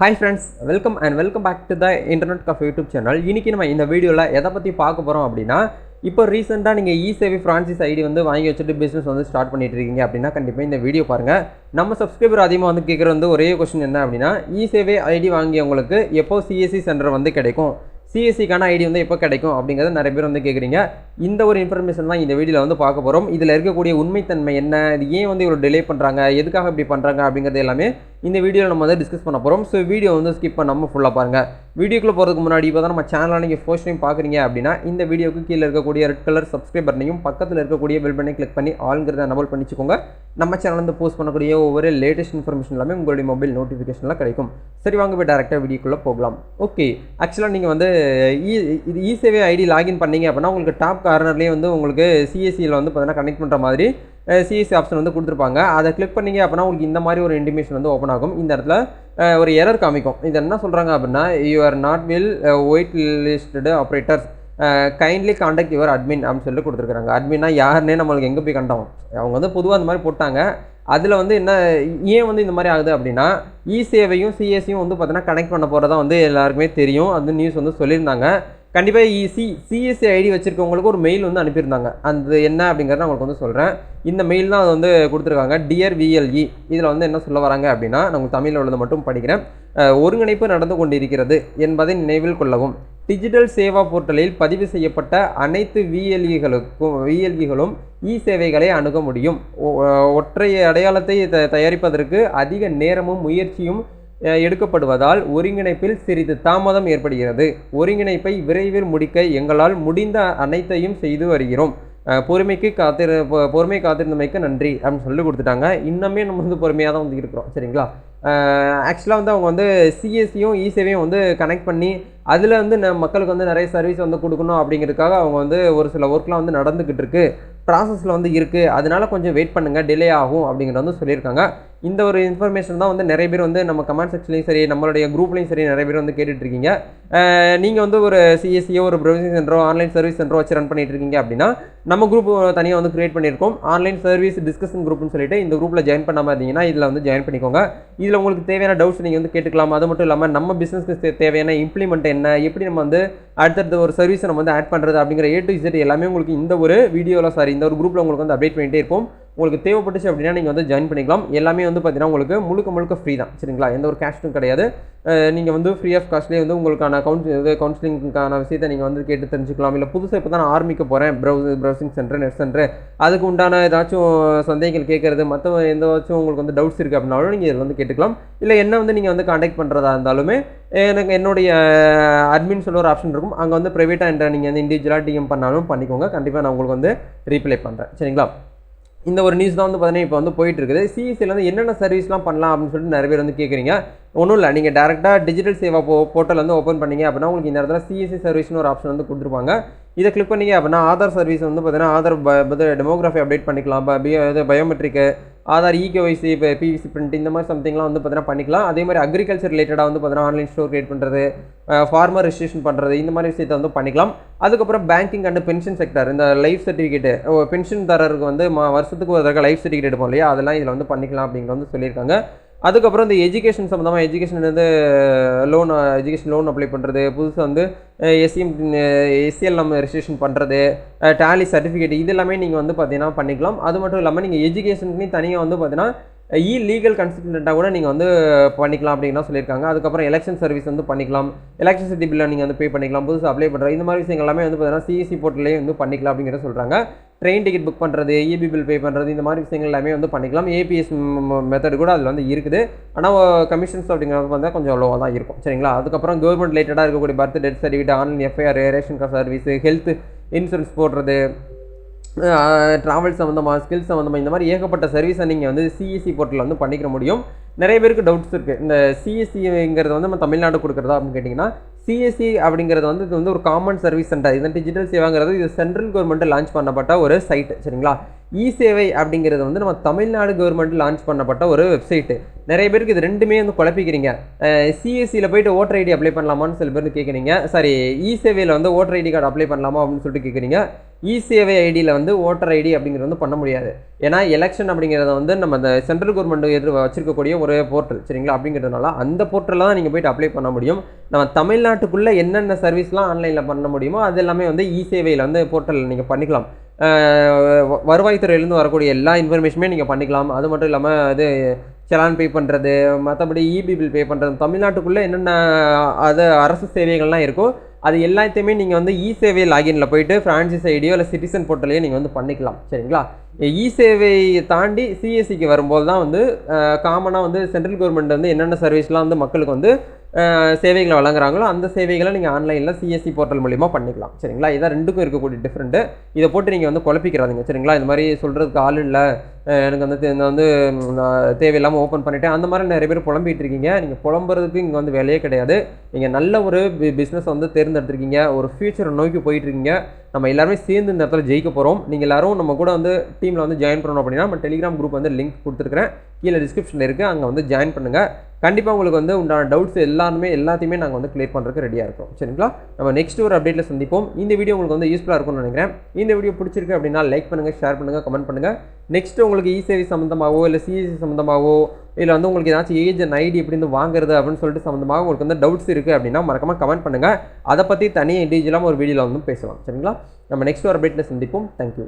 Hi friends welcome and welcome back to the internet cafe YouTube channel இன்றைக்கி நம்ம இந்த வீடியோவில் எதை பற்றி பார்க்க போகிறோம் அப்படின்னா இப்போ ரீசெண்டாக நீங்கள் இ சேவை ஃப்ரான்சிஸ் ஐடி வந்து வாங்கி வச்சுட்டு பிஸ்னஸ் வந்து ஸ்டார்ட் பண்ணிட்டு இருக்கீங்க அப்படின்னா கண்டிப்பாக இந்த வீடியோ பாருங்கள் நம்ம சப்ஸ்கிரைபர் அதிகமாக வந்து கேட்குற வந்து ஒரே கொஸ்டின் என்ன அப்படின்னா இ சேவை ஐடி வாங்கியவங்களுக்கு எப்போ சிஎஸ்சி சென்டர் வந்து கிடைக்கும்? சிஎஸ்சிக்கான ஐடி வந்து எப்போ கிடைக்கும் அப்படிங்கிறத நிறைய பேர் வந்து கேட்குறீங்க இந்த ஒரு இன்ஃபர்மேஷன் தான் இந்த வீடியோவில் வந்து பார்க்க போகிறோம் இதில் இருக்கக்கூடிய உண்மைத்தன்மை என்ன? இது ஏன் வந்து இவ்வளோ டிலே பண்ணுறாங்க எதுக்காக இப்படி பண்ணுறாங்க அப்படிங்கிறது எல்லாமே இந்த வீடியோவில் நம்ம வந்து டிஸ்கஸ் பண்ண போகிறோம் ஸோ வீடியோ வந்து ஸ்கிப் பண்ணாமல் ஃபுல்லாக பாருங்கள் வீடியோக்குள்ளே போகிறதுக்கு முன்னாடி இப்போ தான் நம்ம சேனலில் நீங்கள் ஃபர்ஸ்ட் டைம் பார்க்குறீங்க அப்படின்னா இந்த வீடியோக்கு கீழே இருக்கக்கூடிய ரெட் கலர் சப்ஸ்கிரைப் பட்டனையும் பக்கத்தில் இருக்கக்கூடிய பெல் பண்ணி கிளிக் பண்ணி ஆளுங்கிறத நபல் பண்ணிச்சுக்கோங்க. நம்ம சேனலில் வந்து போஸ்ட் பண்ணக்கூடிய ஒவ்வொரு லேட்டஸ்ட் இன்ஃபர்மேஷன் எல்லாமே உங்களுடைய மொபைல் நோட்டிஃபிகேஷனில் கிடைக்கும். சரி வாங்க போய் டேரெக்டாக வீடியோக்குள்ளே போகலாம். ஓகே ஆக்சுவலாக நீங்கள் வந்து இ இது இ சேவை ஐடி லாகின் பண்ணீங்க அப்படின்னா உங்களுக்கு டாப் கார்னர்லேயே வந்து உங்களுக்கு சிஎஸ்சியில் வந்து பார்த்தீங்கன்னா கனெக்ட் பண்ணுற மாதிரி சிஎஸ்சி ஆப்ஷன் வந்து கொடுத்துருப்பாங்க. அதை கிளிக் பண்ணீங்க அப்படின்னா உங்களுக்கு இந்த மாதிரி ஒரு இன்டிமேஷன் வந்து ஓப்பன் ஆகும். இந்த இடத்துல ஒரு எரர் காமிக்கும். இது என்ன சொல்கிறாங்க அப்படின்னா you are not will white listed operators kindly contact your admin அப்படின்னு சொல்லி கொடுத்துருக்காங்க அட்மின்னா யாருன்னே நம்மளுக்கு எங்கே போய் கண்டோம் அவங்க வந்து பொதுவாக அந்த மாதிரி போட்டாங்க. அதில் வந்து என்ன ஏன் வந்து இந்த மாதிரி ஆகுது அப்படின்னா இ சேவையும் சிஎஸ்சியும் வந்து பார்த்தீங்கன்னா கனெக்ட் பண்ண போகிறதா வந்து எல்லாருக்குமே தெரியும். அது நியூஸ் வந்து சொல்லியிருந்தாங்க. கண்டிப்பாக சி சிஎஸ்சி ஐடி வச்சுருக்கவங்களுக்கு ஒரு மெயில் வந்து அனுப்பியிருந்தாங்க. அந்த என்ன அப்படிங்கிறத உங்களுக்கு வந்து சொல்கிறேன் இந்த மெயில் தான் அது வந்து கொடுத்துருக்காங்க. டியர் விஎல்இ இதில் வந்து என்ன சொல்ல வராங்க அப்படின்னா நான் தமிழில் உள்ளதை மட்டும் படிக்கிறேன். ஒருங்கிணைப்பு நடந்து கொண்டிருக்கிறது என்பதை நினைவில் கொள்ளவும். டிஜிட்டல் சேவா போர்ட்டலில் பதிவு செய்யப்பட்ட அனைத்து விஎல்இகளுக்கும் விஎல்இகளும் இ சேவைகளை அணுக முடியும். ஒ- ஒற்றை அடையாளத்தை த- தயாரிப்பதற்கு அதிக நேரமும் முயற்சியும் எடுக்கப்படுவதால் ஒருங்கிணைப்பில் சிறிது தாமதம் ஏற்படுகிறது. ஒருங்கிணைப்பை விரைவில் முடிக்க எங்களால் முடிந்த அனைத்தையும் செய்து வருகிறோம். பொறுமைக்கு காத்திரு பொறுமை காத்திருந்தமைக்கு நன்றி அப்படின்னு சொல்லி கொடுத்துட்டாங்க. இன்னுமே நம்ம வந்து பொறுமையாக தான் வந்து இருக்கிறோம் சரிங்களா? ஆக்சுவலாக வந்து அவங்க வந்து சிஎஸ்சியும் இசேவையும் வந்து கனெக்ட் பண்ணி அதில் வந்து ந மக்களுக்கு வந்து நிறைய சர்வீஸ் வந்து கொடுக்கணும் அப்படிங்கிறதுக்காக அவங்க வந்து ஒரு சில ஒர்க்லாம் வந்து நடந்துக்கிட்டு இருக்கு. ப்ராசஸில் வந்து இருக்குது அதனால கொஞ்சம் வெயிட் பண்ணுங்கள் டிலே ஆகும் அப்படிங்கிறத வந்து சொல்லியிருக்காங்க. இந்த ஒரு இன்ஃபர்மேஷன் தான் வந்து நிறைய பேர் வந்து நம்ம கமெண்ட் செக்ஷன்லையும் சரி நம்மளுடைய குரூப்லையும் சரி நிறைய பேர் வந்து கேட்டுட்ருக்கீங்க. நீங்கள் வந்து ஒரு சிஎஸ்சியோ ஒரு ப்ரௌசிங் சென்டரோ ஆன்லைன் சர்வீஸ் சென்டரோ வச்சு ரன் பண்ணிட்டு இருக்கீங்க அப்படின்னா நம்ம குரூப் தனியாக வந்து கிரியேட் பண்ணியிருக்கோம். ஆன்லைன் சர்வீஸ் டிஸ்கஷன் குரூப்னு சொல்லிட்டு இந்த குரூப்பில் ஜாயின் பண்ணாமல் இருந்தீங்கன்னா இதில் வந்து ஜாயின் பண்ணிக்கோங்க. இதில் உங்களுக்கு தேவையான டவுட்ஸ் நீங்கள் வந்து கேட்டுக்கலாம். அது மட்டும் இல்லாமல் நம்ம பிஸ்னஸ்க்கு தேவையான இம்ப்ளிமெண்ட் என்ன எப்படி நம்ம வந்து அடுத்தடுத்த ஒரு சர்வீஸை நம்ம வந்து ஆட் பண்ணுறது அப்படிங்கிற ஏ டு இசட் எல்லாமே உங்களுக்கு இந்த ஒரு வீடியோவில் சாரி இந்த ஒரு குரூப்பில் உங்களுக்கு வந்து அப்டேட் பண்ணிகிட்டே இருப்போம். உங்களுக்கு தேவைப்பட்டுச்சு அப்படின்னா நீங்கள் வந்து ஜாயின் பண்ணிக்கலாம். எல்லாமே வந்து பார்த்தீங்கன்னா உங்களுக்கு முழுக்க முழுக்க ஃப்ரீ தான். சரிங்களா? எந்த ஒரு கேஷ்டும் கிடையாது. நீங்கள் வந்து ஃப்ரீ ஆஃப் காஸ்ட்லேயே வந்து உங்களுக்கான கவுன்ஸ் இது கவுன்சிலிங்க்கான விஷயத்தை நீங்கள் வந்து கேட்டு தெரிஞ்சுக்கலாம். இல்லை புதுசாக இப்போ தான் நான் ஆரம்பிக்க போகிறேன் browse browsing center net center அதுக்கு உண்டான ஏதாச்சும் சந்தேகங்கள் கேட்குறது மற்ற எந்தாச்சும் உங்களுக்கு வந்து டவுட்ஸ் இருக்குது அப்படின்னாலும் நீங்கள் இதில் வந்து கேட்டுக்கலாம். இல்லை என்ன வந்து நீங்கள் வந்து காண்டாக்ட் பண்ணுறதா இருந்தாலுமே எனக்கு என்னுடைய அட்மின் சொல்ல ஒரு ஆப்ஷன் இருக்கும். அங்கே வந்து ப்ரைவேட்டாக என்ற நீங்கள் வந்து இண்டிவிஜுவலாக டிஎம் பண்ணாலும் பண்ணிக்கோங்க. கண்டிப்பாக நான் உங்களுக்கு வந்து ரீப்ளை பண்ணுறேன் சரிங்களா? இந்த ஒரு நியூஸ் தான் வந்து பார்த்தீங்கன்னா இப்போ வந்து போயிட்டு இருக்குது சிஎஸ்சியில் வந்து என்னென்ன சர்வீஸ்லாம் பண்ணலாம் அப்படின்னு சொல்லிட்டு நிறைய பேர் வந்து கேட்குறீங்க ஒன்றும் இல்லை நீங்கள் டேரெக்டாக டிஜிட்டல் சேவா போ போர்ட்டல் வந்து ஓப்பன் பண்ணீங்க அப்படின்னா உங்களுக்கு இந்த இடத்துல சிஎஸ்சி சர்வீஸ்னு ஒரு ஆப்ஷன் வந்து கொடுத்துருப்பாங்க. இதை கிளிக் பண்ணீங்க அப்படின்னா ஆதார் சர்வீஸ் வந்து பார்த்தீங்கன்னா ஆதார் டெமோகிராஃபி அப்டேட் பண்ணிக்கலாம். இது பயோமெட்ரிக்கு ஆதார் இகேஒய்சி இப்போ பிவிசி பிரிண்ட் இந்த மாதிரி சம்திங்லாம் வந்து பார்த்தீங்கன்னா பண்ணிக்கலாம். அதே மாதிரி அக்ரிகல்ச்சர் ரிலேட்டடாக வந்து பார்த்தீங்கன்னா ஆன்லைன் ஸ்டோர் கிரியேட் பண்ணுறது ஃபார்மர் ரெஜிஸ்ட்ரேஷன் பண்ணுறது இந்த மாதிரி விஷயத்தை வந்து பண்ணிக்கலாம். அதுக்கப்புறம் பேங்கிங் அண்ட் பென்ஷன் செக்டர் இந்த லைஃப் சர்டிஃபிகேட் பென்ஷன் தரருக்கு வந்து மா வருஷத்துக்கு ஒரு தடவை லைஃப் சர்டிஃபிகேட் எடுப்போம் இல்லையா? அதெல்லாம் இதில் வந்து பண்ணிக்கலாம் அப்படிங்கிற வந்து சொல்லியிருக்காங்க. அதுக்கப்புறம் இந்த எஜுகேஷன் சம்மந்தமாக எஜுகேஷன் வந்து லோன் எஜுகேஷன் லோன் அப்ளை பண்ணுறது புதுசாக வந்து எஸ்சிஎம் எஸ்சிஎல் நம்ம ரெஜிஸ்ட்ரேஷன் பண்ணுறது டேலி சர்டிஃபிகேட் இது எல்லாமே நீங்கள் வந்து பார்த்தீங்கன்னா பண்ணிக்கலாம். அது மட்டும் இல்லாமல் நீங்கள் எஜுகேஷனுக்குனே தனியாக வந்து பார்த்தீங்கன்னா இ லீகல் கன்சல்டண்ட்டாக கூட நீங்கள் வந்து பண்ணிக்கலாம் அப்படின்னு சொல்லியிருக்காங்க. அதுக்கப்புறம் எலெக்ஷன் சர்வீஸ் வந்து பண்ணிக்கலாம். எலக்ட்ரிசிட்டி பில்லை நீங்கள் வந்து பே பண்ணிக்கலாம். புதுசாக அப்ளை பண்ணுறது இந்த மாதிரி விஷயங்கள் எல்லாமே வந்து பார்த்தீங்கன்னா சிஎஸ்சி போர்ட்டலே வந்து பண்ணிக்கலாம் அப்படிங்கிறத சொல்கிறாங்க ட்ரெயின் டிக்கெட் புக் பண்ணுறது இபி பில் பே பண்ணுறது இந்த மாதிரி விஷயங்கள் எல்லாமே வந்து பண்ணிக்கலாம். ஏபிஎஸ் மெத்தட் கூட அதில் வந்து இருக்குது. ஆனால் கமிஷன்ஸ் அப்படிங்கிறது வந்து கொஞ்சம் லோவாக தான் இருக்கும். சரிங்களா? அதுக்கப்புறம் கவர்மெண்ட் ரிலேட்டடாக இருக்கக்கூடிய birth death certificate online FIR ration card service health insurance போடுறது ட்ராவல் சம்மந்தமாக ஸ்கில் சம்மந்தமாக இந்த மாதிரி ஏகப்பட்ட சர்வீஸை நீங்கள் வந்து சிஎஸ்சி போர்ட்டலில் வந்து பண்ணிக்கிற முடியும். நிறைய பேருக்கு டவுட்ஸ் இருக்குது இந்த சிஎஸ்சிங்கிறது வந்து நம்ம தமிழ்நாடு கொடுக்குறதா அப்படின்னு கேட்டிங்கன்னா சிஎஸ்சி அப்படிங்கிறது வந்து இது வந்து ஒரு காமன் சர்வீஸ் சென்டர் இது டிஜிட்டல் சேவாங்கிறது இது சென்ட்ரல் கவர்மெண்ட் லான்ச் பண்ணப்பட்ட ஒரு சைட் சரிங்களா? இ சேவை அப்படிங்கிறது வந்து நம்ம தமிழ்நாடு கவர்மெண்ட் லான்ச் பண்ணப்பட்ட ஒரு வெப்சைட்டு நிறைய பேருக்கு இது ரெண்டுமே வந்து குழப்பிக்கிறீங்க. சிஎஸ்சியில் போயிட்டு ஓட்டர் ஐடி அப்ளை பண்ணலாமான்னு சில பேர் கேட்குறீங்க சாரி இ சேவையில் வந்து ஓட்டர் ஐடி கார்டு அப்ளை பண்ணலாமா அப்படின்னு சொல்லிட்டு கேட்குறீங்க இ சேவை ஐடியில் வந்து ஓட்டர் ஐடி அப்படிங்கிறது வந்து பண்ண முடியாது. ஏன்னா எலெக்ஷன் அப்படிங்கிறத வந்து நம்ம இந்த சென்ட்ரல் கவர்மெண்ட் எதிர் வச்சிருக்கக்கூடிய ஒரே போர்ட்டல் சரிங்களா? அப்படிங்கிறதுனால அந்த போர்ட்டலில் தான் நீங்கள் போயிட்டு அப்ளை பண்ண முடியும். நம்ம தமிழ்நாட்டுக்குள்ளே என்னென்ன சர்வீஸ்லாம் ஆன்லைனில் பண்ண முடியுமோ அது எல்லாமே வந்து இ சேவையில் வந்து போர்ட்டலில் நீங்கள் பண்ணிக்கலாம். வருவாய்த்துறையிலேருந்து வரக்கூடிய எல்லா இன்ஃபர்மேஷனுமே நீங்கள் பண்ணிக்கலாம். அது மட்டும் இல்லாமல் இது செலான் பே பண்ணுறது மற்றபடி இபி பில் பே பண்ணுறது தமிழ்நாட்டுக்குள்ளே என்னென்ன அது அரசு சேவைகள்லாம் இருக்கோ அது எல்லாத்தையுமே நீங்கள் வந்து இ சேவை லாகின்ல போயிட்டு ஃப்ரான்சிஸ் ஐடியோ இல்லை சிட்டிசன் போர்ட்டலையோ நீங்கள் வந்து பண்ணிக்கலாம். சரிங்களா? இ சேவையை தாண்டி சிஎஸ்சிக்கு வரும்போது தான் வந்து காமனாக வந்து சென்ட்ரல் கவர்மெண்ட் வந்து என்னென்ன சர்வீஸ்லாம் வந்து மக்களுக்கு வந்து சேவைகளை வழங்குறாங்களோ அந்த சேவைகளை நீங்கள் ஆன்லைனில் சிஎஸ்சி போர்ட்டல் மூலிமா பண்ணிக்கலாம். சரிங்களா? இதான் ரெண்டுக்கும் இருக்கக்கூடிய டிஃப்ரெண்ட்டு இதை போட்டு நீங்கள் வந்து குழப்பிக்கிறாதீங்க சரிங்களா? இந்த மாதிரி சொல்கிறதுக்கு ஆள் இல்லை. எனக்கு வந்து இந்த வந்து நான் தேவையில்லாமல் ஓப்பன் பண்ணிட்டேன். அந்த மாதிரி நிறைய பேர் புலம்பிகிட்டு இருக்கீங்க. நீங்கள் புலம்புறதுக்கு இங்கே வந்து வேலையே கிடையாது. நீங்கள் நல்ல ஒரு பிஸ்னஸ் வந்து தேர்ந்தெடுத்திருக்கீங்க. ஒரு ஃபியூச்சரை நோக்கி போயிட்டுருக்கீங்க. நம்ம எல்லாருமே சேர்ந்து இந்த இடத்துல ஜெயிக்க போகிறோம் நீங்கள் எல்லாரும் நம்ம கூட வந்து டீமில் வந்து ஜாயின் பண்ணணும் அப்படின்னா நம்ம டெலிகிராம் குரூப் வந்து லிங்க் கொடுத்துருக்குறேன். கீழே டிஸ்கிரிப்ஷனில் இருக்குது அங்கே வந்து ஜாயின் பண்ணுங்கள் கண்டிப்பாக உங்களுக்கு வந்து உண்டான டவுட்ஸ் எல்லாருமே எல்லாத்தையுமே நாங்கள் வந்து கிளியர் பண்ணுறதுக்கு ரெடியாக இருக்கோம். சரிங்களா? நம்ம நெக்ஸ்ட் ஒரு அப்டேட்டில் சந்திப்போம். இந்த வீடியோ உங்களுக்கு வந்து யூஸ்ஃபுல்லாக இருக்கும்னு நினைக்கிறேன். இந்த வீடியோ பிடிச்சிருக்கு அப்படின்னா லைக் பண்ணுங்கள் ஷேர் பண்ணுங்கள் கமெண்ட் பண்ணுங்கள் நெக்ஸ்ட் உங்களுக்கு இ சேவை சம்மந்தமாகவோ இல்லை சிஎஸ்சி சம்மந்தமாகவோ இல்லை வந்து உங்களுக்கு ஏதாச்சும் ஏஜ் ஐடி எப்படி வந்து வாங்குறது அப்படின்னு சொல்லிட்டு சம்மந்தமாக உங்களுக்கு வந்து டவுட்ஸ் இருக்குது அப்படின்னா மறக்காம கமெண்ட் பண்ணுங்கள் அதை பற்றி தனியாக இண்டிவிஜுவலாக ஒரு வீடியோவில் வந்து பேசலாம். சரிங்களா? நம்ம நெக்ஸ்ட் ஒரு அப்டேட்டில் சந்திப்போம். தேங்க்யூ